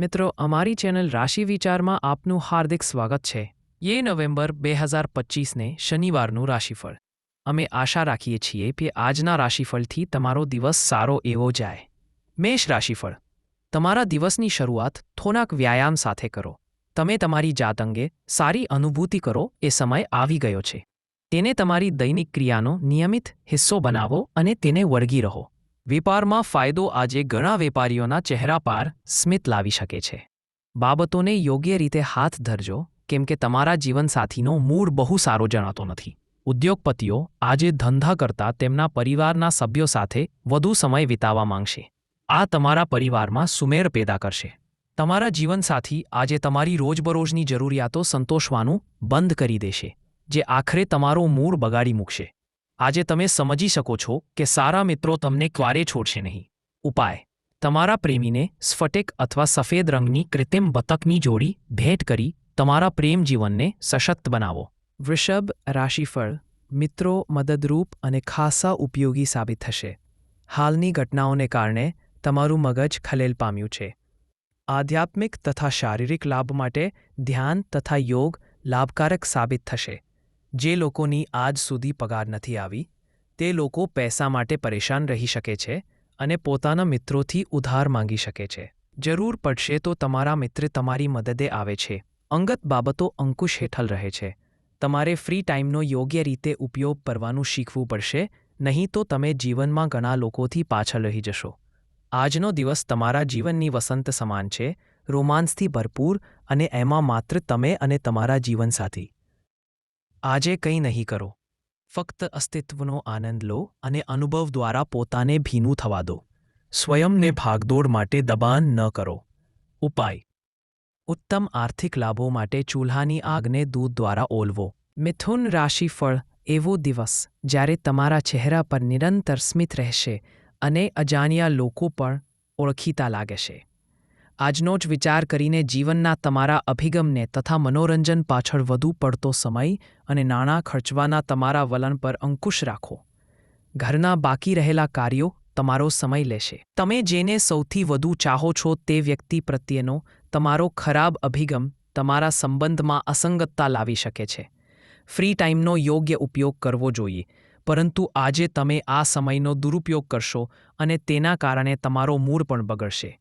મિત્રો, અમારી ચેનલ રાશિ વિચારમાં આપનું હાર્દિક સ્વાગત છે. યે નવેમ્બર બે હજાર પચીસને શનિવારનું રાશિફળ. અમે આશા રાખીએ છીએ કે આજના રાશિફળથી તમારો દિવસ સારો એવો જાય. મેષ રાશિફળ. તમારા દિવસની શરૂઆત થોડાક વ્યાયામ સાથે કરો. તમે તમારી જાત અંગે સારી અનુભૂતિ કરો. એ સમય આવી ગયો છે. તેને તમારી દૈનિક ક્રિયાનો નિયમિત હિસ્સો બનાવો અને તેને વળગી રહો. વેપારમાં ફાયદો આજે ઘણા વેપારીઓના ચહેરા પર સ્મિત લાવી શકે છે. બાબતોને યોગ્ય રીતે હાથ ધરજો, કેમ કે તમારા જીવનસાથીનો મૂળ બહુ સારો જણાતો નથી. ઉદ્યોગપતિઓ આજે ધંધા કરતા તેમના પરિવારના સભ્યો સાથે વધુ સમય વિતાવવા માંગશે. આ તમારા પરિવારમાં સુમેર પેદા કરશે. તમારા જીવનસાથી આજે તમારી રોજબરોજની જરૂરિયાતો સંતોષવાનું બંધ કરી દેશે, જે આખરે તમારો મૂળ બગાડી મૂકશે. આજે તમે સમજી શકો છો કે સારા મિત્રો તમને ક્વારે છોડશે નહીં. ઉપાય. તમારા પ્રેમીને સ્ફટિક અથવા સફેદ રંગની કૃત્રિમ બતકની જોડી ભેટ કરી તમારા પ્રેમ જીવનને સશક્ત બનાવો. વૃષભ રાશિફળ મિત્રો મદદરૂપ અને ખાસા ઉપયોગી સાબિત થશે. હાલની ઘટનાઓને કારણે તમારું મગજ ખલેલ પામ્યું છે. આધ્યાત્મિક તથા શારીરિક લાભ માટે ધ્યાન તથા યોગ લાભકારક સાબિત થશે. જે લોકોની આજ સુધી પગાર નથી આવી, તે લોકો પૈસા માટે પરેશાન રહી શકે છે અને પોતાના મિત્રોથી ઉધાર માંગી શકે છે. જરૂર પડશે તો તમારા મિત્ર તમારી મદદે આવે છે. અંગત બાબતો અંકુશ હેઠળ રહે છે. તમારે ફ્રી ટાઈમનો યોગ્ય રીતે ઉપયોગ કરવાનું શીખવું પડશે, નહીં તો તમે જીવનમાં ઘણા લોકોથી પાછળ રહી જશો. આજનો દિવસ તમારા જીવનની વસંત સમાન છે રોમાન્સથી ભરપૂર અને એમાં માત્ર તમે અને તમારા જીવનસાથી. આજે કંઈ નહીં કરો. ફક્ત અસ્તિત્વનો આનંદ લો અને અનુભવ દ્વારા પોતાને ભીનું થવા દો. સ્વયંને ભાગદોડ માટે દબાણ ન કરો. ઉપાય. ઉત્તમ આર્થિક લાભો માટે ચૂલ્હાની આગને દૂધ દ્વારા ઓલવો. મિથુન રાશિફળ એવો દિવસ જ્યારે તમારા ચહેરા પર નિરંતર સ્મિત રહેશે અને અજાણ્યા લોકો પણ ઓળખીતા લાગે છે આજનો જ વિચાર કરીને જીવનના તમારા અભિગમને તથા મનોરંજન પાછળ વધુ પડતો સમય અને નાણાં ખર્ચવાના તમારા વલણ પર અંકુશ રાખો. ઘરના બાકી રહેલા કાર્યો તમારો સમય લેશે. તમે જેને સૌથી વધુ ચાહો છો તે વ્યક્તિ પ્રત્યેનો તમારો ખરાબ અભિગમ તમારા સંબંધમાં અસંગતતા લાવી શકે છે. ફ્રી ટાઈમનો યોગ્ય ઉપયોગ કરવો જોઈએ, પરંતુ આજે તમે આ સમયનો દુરુપયોગ કરશો અને તેના કારણે તમારો મૂડ પણ બગડશે.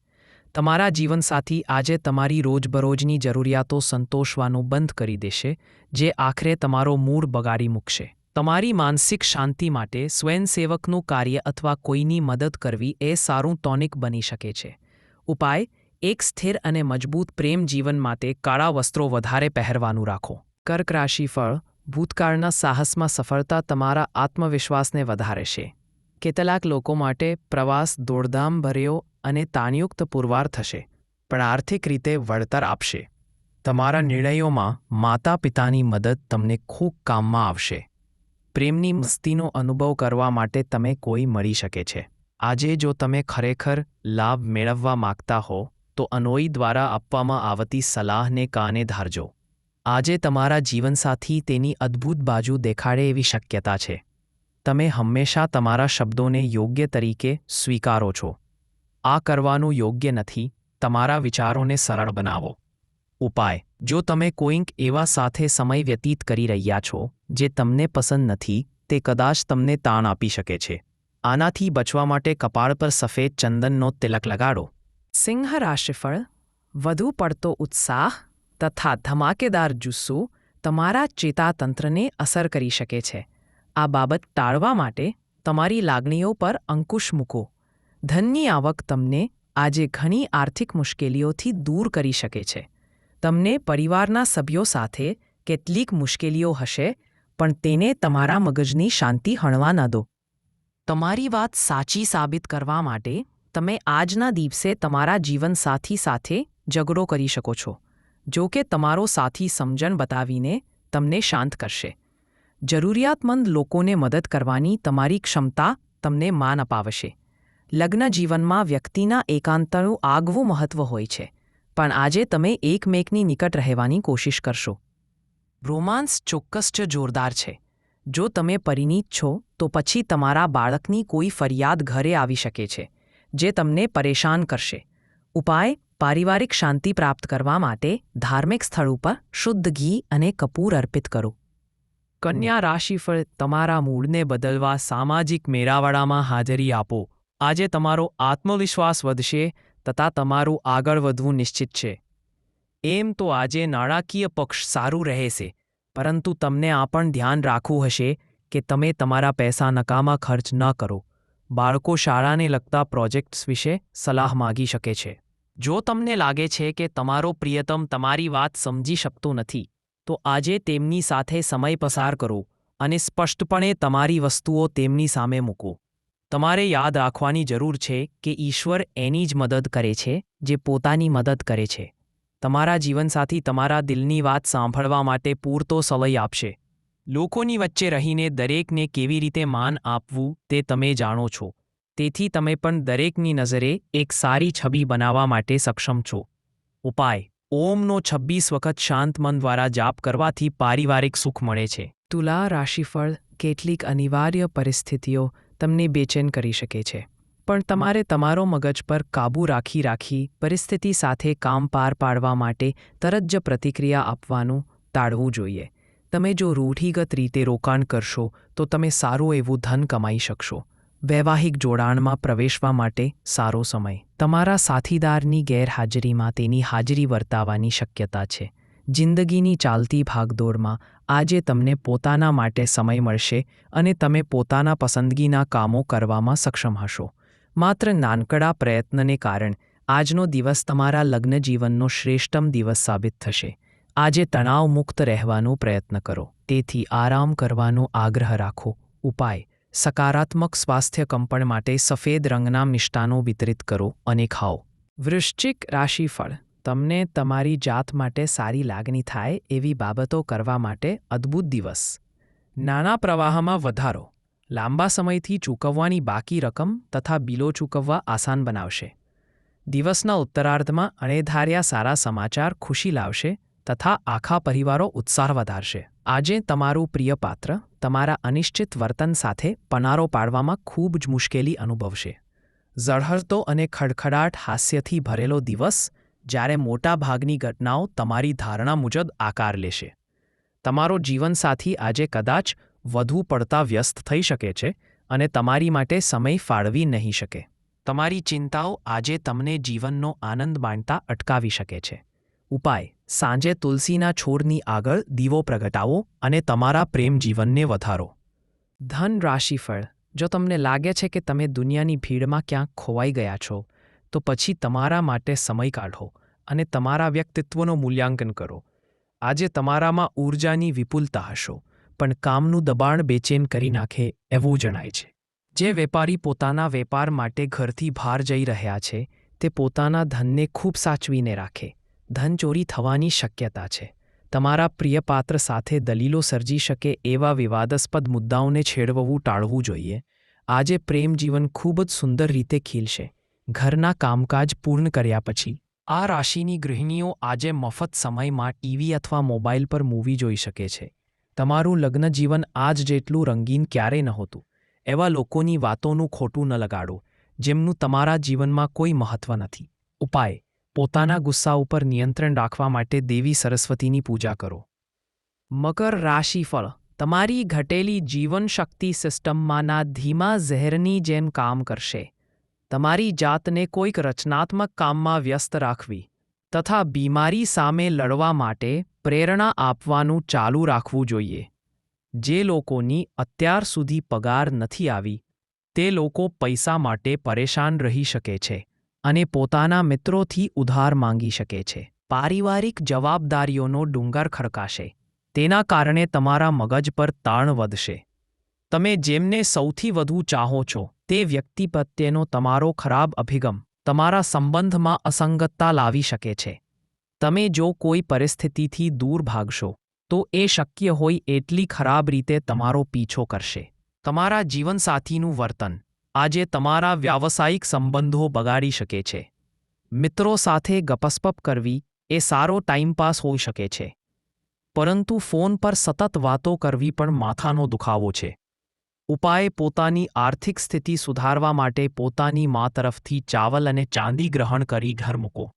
તમારા જીવનસાથી આજે તમારી રોજબરોજની જરૂરિયાતો સંતોષવાનું બંધ કરી દેશે, જે આખરે તમારો મૂડ બગાડી મૂકશે. તમારી માનસિક શાંતિ માટે સ્વયંસેવકનું કાર્ય અથવા કોઈની મદદ કરવી એ સારું ટોનિક બની શકે છે. ઉપાય, એક સ્થિર અને મજબૂત પ્રેમ જીવન માટે કાળા વસ્ત્રો વધારે પહેરવાનું રાખો. કર્ક રાશિફળ ભૂતકાળના સાહસમાં સફળતા તમારા આત્મવિશ્વાસને વધારે છે. કેટલાક લોકો માટે પ્રવાસ દોડધામ ભર્યો અને તાનયુક્ત પુરવાર થશે, પણ આર્થિક રીતે વળતર આપશે. તમારા નિર્ણયોમાં માતા પિતાની મદદ તમને ખૂબ કામમાં આવશે. પ્રેમની મસ્તીનો અનુભવ કરવા માટે તમે કોઈ મળી શકે છે. આજે જો તમે ખરેખર લાભ મેળવવા માગતા હો, તો અનોઈ દ્વારા આપવામાં આવતી સલાહને કાને ધારજો. આજે તમારા જીવનસાથી તેની અદ્ભુત બાજુ દેખાડે એવી શક્યતા છે. તમે હંમેશા તમારા શબ્દોને યોગ્ય તરીકે સ્વીકારો છો. આ કરવાનું યોગ્ય નથી, તમારા વિચારોને સરળ બનાવો. ઉપાય, જો તમે કોઈક એવા સાથે સમય વ્યતીત કરી રહ્યા છો, જે તમને પસંદ નથી, તે કદાચ તમને તાણ આપી શકે છે. આનાથી બચવા માટે કપાળ પર સફેદ ચંદનનો તિલક લગાડો. સિંહ રાશિફળ, વધુ પડતો ઉત્સાહ તથા ધમાકેદાર જુસ્સો તમારા ચેતાતંત્રને અસર કરી શકે છે. આ બાબત ટાળવા માટે તમારી લાગણીઓ પર અંકુશ મૂકો. ધનની આવક તમને આજે ઘણી આર્થિક મુશ્કેલીઓથી દૂર કરી શકે છે. તમને પરિવારના સભ્યો સાથે કેટલીક મુશ્કેલીઓ હશે, પણ તેને તમારા મગજની શાંતિ હણવા ન દો. તમારી વાત સાચી સાબિત કરવા માટે તમે આજના દિવસે તમારા જીવનસાથી સાથે ઝઘડો કરી શકો છો જો કે તમારો સાથી સમજણ બતાવીને તમને શાંત કરશે. જરૂરિયાતમંદ લોકોને મદદ કરવાની તમારી ક્ષમતા તમને માન અપાવશે. લગ્ન જીવનમાં વ્યક્તિના એકાંતનું આગવું મહત્વ હોય છે, પણ આજે તમે એકમેકની નિકટ રહેવાની કોશિશ કરશો. રોમાન્સ ચોક્કસ જ જોરદાર છે. જો તમે પરિણીત છો, તો પછી તમારા બાળકની કોઈ ફરિયાદ ઘરે આવી શકે છે, જે તમને પરેશાન કરશે. ઉપાય, પારિવારિક શાંતિ પ્રાપ્ત કરવા માટે ધાર્મિક સ્થળ ઉપર શુદ્ધ ઘી અને કપૂર અર્પિત કરો. કન્યા રાશિફળ તમારા મૂળને બદલવા સામાજિક મેળાવડામાં હાજરી આપો. આજે તમારો આત્મવિશ્વાસ વધશે તથા તમારું આગળ વધવું નિશ્ચિત છે. એમ તો આજે નાણાકીય પક્ષ સારું રહેશે, પરંતુ તમને આ પણ ધ્યાન રાખવું હશે કે તમે તમારા પૈસા નકામા ખર્ચ ન કરો. બાળકો શાળાને લગતા પ્રોજેક્ટ્સ વિશે સલાહ માગી શકે છે. જો તમને લાગે છે કે તમારો પ્રિયતમ તમારી વાત સમજી શકતો નથી તો આજે તેમની સાથે સમય પસાર કરો અને સ્પષ્ટપણે તમારી વસ્તુઓ તેમની સામે મૂકો. તમારે યાદ રાખવાની જરૂર છે કે ઈશ્વર એની જ મદદ કરે છે, જે પોતાની મદદ કરે છે. તમારા જીવનસાથી તમારા દિલની વાત સાંભળવા માટે પૂરતો સમય આપશે. લોકોની વચ્ચે રહીને દરેકને કેવી રીતે માન આપવું તે તમે જાણો છો. તેથી તમે પણ દરેકની નજરે એક સારી છબી બનાવવા માટે સક્ષમ છો. ઉપાય. ઓમનો છવ્વીસ વખત શાંત મન દ્વારા જાપ કરવાથી પારિવારિક સુખ મળે છે. તુલા રાશિફળ કેટલીક અનિવાર્ય પરિસ્થિતિઓ તમને બેચેન કરી શકે છે. પણ તમારે તમારો મગજ પર કાબૂ રાખી રાખી પરિસ્થિતિ સાથે કામ પાર પાડવા માટે તરત જ પ્રતિક્રિયા આપવાનું ટાળવું જોઈએ. તમે જો રૂઢિગત રીતે રોકાણ કરશો તો તમે સારું એવું ધન કમાઈ શકશો. વૈવાહિક જોડાણમાં પ્રવેશવા માટે સારો સમય. તમારા સાથીદારની ગેરહાજરીમાં તેની હાજરી વર્તાવાની શક્યતા છે. જિંદગીની ચાલતી ભાગદોડમાં આજે તમને પોતાના માટે સમય મળશે અને તમે પોતાના પસંદગીના કામો કરવામાં સક્ષમ હશો. માત્ર નાનકડા પ્રયત્નને કારણે આજનો દિવસ તમારા લગ્ન જીવનનો શ્રેષ્ઠમ દિવસ સાબિત થશે. આજે તણાવ મુક્ત રહેવાનો પ્રયત્ન કરો. તેથી આરામ કરવાનો આગ્રહ રાખો. ઉપાય. સકારાત્મક સ્વાસ્થ્ય કંપણ માટે સફેદ રંગના મિષ્ટાનો વિતરિત કરો અને ખાઓ. વૃશ્ચિક રાશિફળ. તમને તમારી જાત માટે સારી લાગણી થાય એવી બાબતો કરવા માટે અદ્ભુત દિવસ. નાના પ્રવાહમાં વધારો. લાંબા સમયથી ચૂકવવાની બાકી રકમ તથા બિલો ચૂકવવા આસાન બનાવશે. દિવસના ઉત્તરાર્ધમાં અણેધાર્યા સારા સમાચાર ખુશી લાવશે તથા આખા પરિવારો ઉત્સાહ વધારશે. આજે તમારું પ્રિય પાત્ર તમારા અનિશ્ચિત વર્તન સાથે પનારો પાડવામાં ખૂબ જ મુશ્કેલી અનુભવશે. ઝળહળતો અને ખડખડાટ હાસ્યથી ભરેલો દિવસ જ્યારે મોટાભાગની ઘટનાઓ તમારી ધારણા મુજબ આકાર લેશે. તમારો જીવનસાથી આજે કદાચ વધુ પડતા વ્યસ્ત થઈ શકે છે અને તમારી માટે સમય ફાળવી નહીં શકે. તમારી ચિંતાઓ આજે તમને જીવનનો આનંદ માણતા અટકાવી શકે છે. ઉપાય. સાંજે તુલસીના છોડની આગળ દીવો પ્રગટાવો અને તમારા પ્રેમ જીવનને વધારો. ધન રાશિફળ. જો તમને લાગે છે કે તમે દુનિયાની ભીડમાં ક્યાંક ખોવાઈ ગયા છો, તો પછી તમારા માટે સમય કાઢો અને તમારા વ્યક્તિત્વનું મૂલ્યાંકન કરો. આજે તમારામાં ઊર્જાની વિપુલતા હશો, પણ કામનું દબાણ બેચેન કરી નાખે એવું જણાય છે. જે વેપારી પોતાના વેપાર માટે ઘરથી બહાર જઈ રહ્યા છે, તે પોતાના ધનને ખૂબ સાચવીને રાખે. ધનચોરી થવાની શક્યતા છે. તમારા પ્રિયપાત્ર સાથે દલીલો સર્જી શકે એવા વિવાદાસ્પદ મુદ્દાઓને છેડવવું ટાળવું જોઈએ. આજે પ્રેમ જીવન ખૂબ જ સુંદર રીતે ખીલશે. ઘરના કામકાજ પૂર્ણ કર્યા પછી, આ રાશિની ગૃહિણીઓ આજે મફત સમયમાં ટીવી અથવા મોબાઈલ પર મૂવી જોઈ શકે છે. તમારું લગ્ન જીવન આજ જેટલું રંગીન ક્યારે નહોતું. એવા લોકોની વાતોનું ખોટું ન લગાડો, જેમનું તમારા જીવનમાં કોઈ મહત્વ નથી. ઉપાય પોતાના ગુસ્સા ઉપર નિયંત્રણ રાખવા માટે દેવી સરસ્વતીની પૂજા કરો. મકર રાશિફળ. તમારી ઘટેલી જીવનશક્તિ સિસ્ટમમાંના ધીમા ઝેરની જેમ કામ કરશે. તમારી જાતને કોઈક રચનાત્મક કામમાં વ્યસ્ત રાખવી તથા બીમારી સામે લડવા માટે પ્રેરણા આપવાનું ચાલુ રાખવું જોઈએ. જે લોકોની અત્યાર સુધી પગાર નથી આવી, તે લોકો પૈસા માટે પરેશાન રહી શકે છે. અને પોતાના મિત્રોથી ઉધાર માંગી શકે છે. પારિવારિક જવાબદારીઓનો ડુંગર ખડકાશે. તેના કારણે તમારા મગજ પર તાણ વધશે. તમે જેમને સૌથી વધુ ચાહો છો, તે વ્યક્તિ પ્રત્યેનો તમારો ખરાબ અભિગમ, તમારા સંબંધમાં અસંગતતા લાવી શકે છે. તમે જો કોઈ પરિસ્થિતિથી દૂર ભાગશો, તો એ શક્ય હોય એટલી ખરાબ રીતે તમારો પીછો કરશે. તમારા જીવનસાથીનું વર્તન આજે તમારા વ્યાવસાયિક સંબંધો બગાડી શકે છે. મિત્રો સાથે ગપસપપ કરવી એ સારો ટાઈમપાસ હોઈ શકે છે. પરંતુ ફોન પર સતત વાતો કરવી પણ માથાનો દુખાવો છે. ઉપાય પોતાની આર્થિક સ્થિતિ સુધારવા માટે પોતાની મા તરફથી ચાવલ અને ચાંદી ગ્રહણ કરી ઘર મૂકો.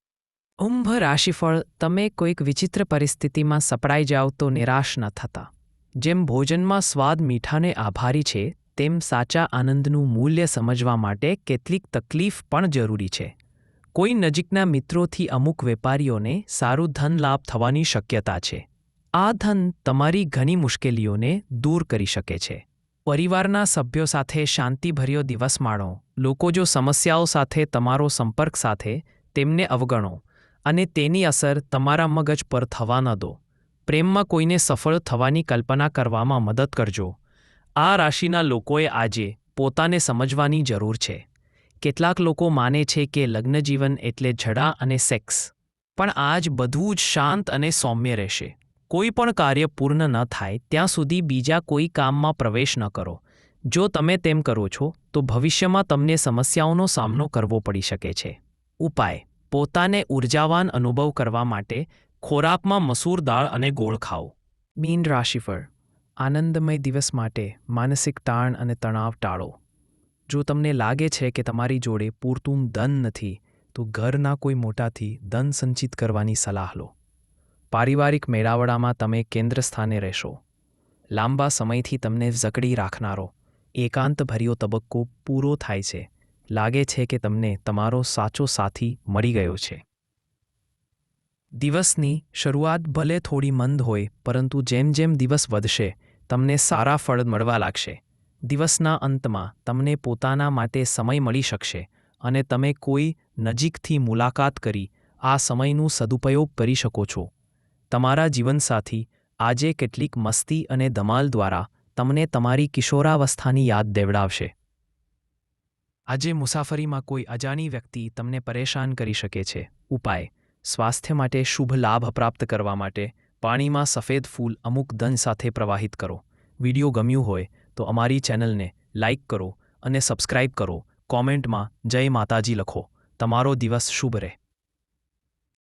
ઉંભ રાશિફળ, તમે કોઈક વિચિત્ર પરિસ્થિતિમાં સપડાઈ જાઓ તો નિરાશ ન થતા. જેમ ભોજનમાં સ્વાદ મીઠાને આભારી છે તેમ સાચા આનંદનું મૂલ્ય સમજવા માટે કેટલીક તકલીફ પણ જરૂરી છે. કોઈ નજીકના મિત્રોથી અમુક વેપારીઓને સારું ધન લાભ થવાની શક્યતા છે. આ ધન તમારી ઘણી મુશ્કેલીઓને દૂર કરી શકે છે. પરિવારના સભ્યો સાથે શાંતિભર્યો દિવસ માણો, લોકો જો સમસ્યાઓ સાથે તમારો સંપર્ક સાથે, તેમને અવગણો અને તેની અસર તમારા મગજ પર થવા ન દો. પ્રેમમાં કોઈને સફળ થવાની કલ્પના કરવામાં મદદ કરજો. આ રાશિના લોકોએ આજે પોતાને સમજવાની જરૂર છે. કેટલાક લોકો માને છે કે લગ્નજીવન એટલે ઝડા અને સેક્સ. પણ આજ બધું જ શાંત અને સૌમ્ય રહેશે. કોઈ પણ કાર્ય પૂર્ણ ન થાય ત્યાં સુધી બીજા કોઈ કામમાં પ્રવેશ ન કરો. જો તમે તેમ કરો છો, તો ભવિષ્યમાં તમને સમસ્યાઓનો સામનો કરવો પડી શકે છે. ઉપાય. પોતાને ઉર્જાવાન અનુભવ કરવા માટે ખોરાકમાં મસૂર દાળ અને ગોળ ખાઓ. મીન રાશિફળ. આનંદમય દિવસ માટે માનસિક તાણ અને તણાવ ટાળો. જો તમને લાગે છે કે તમારી જોડે પૂરતું ધન નથી, તો ઘરના કોઈ મોટાથી ધન સંચિત કરવાની સલાહ લો. પારિવારિક મેળાવડામાં તમે કેન્દ્ર સ્થાને રહેશો. લાંબા સમયથી તમને જકડી રાખનારો, એકાંતભર્યો તબક્કો પૂરો થાય છે. લાગે છે કે તમને તમારો સાચો સાથી મળી ગયો છે. દિવસની શરૂઆત ભલે થોડી મંદ હોય, પરંતુ જેમ જેમ દિવસ વધશે તમને સારા ફળ મળવા લાગશે. દિવસના અંતમાં તમને પોતાના માટે સમય મળી શકશે અને તમે કોઈ નજીકથી મુલાકાત કરી આ સમયનું સદુપયોગ કરી શકો છો. તમારા જીવનસાથી આજે કેટલીક મસ્તી અને ધમાલ દ્વારા તમને તમારી કિશોરાવસ્થાની યાદ દેવડાવશે. આજે મુસાફરીમાં કોઈ અજાણી વ્યક્તિ તમને પરેશાન કરી શકે છે. ઉપાય, સ્વાસ્થ્ય માટે શુભ લાભ પ્રાપ્ત કરવા માટે પાણીમાં સફેદ ફૂલ અમુક ધન સાથે પ્રવાહિત કરો. વિડિયો ગમ્યું હોય તો અમારી ચેનલને લાઇક કરો અને સબસ્ક્રાઇબ કરો. કોમેન્ટમાં જય માતાજી લખો. તમારો દિવસ શુભ રહે.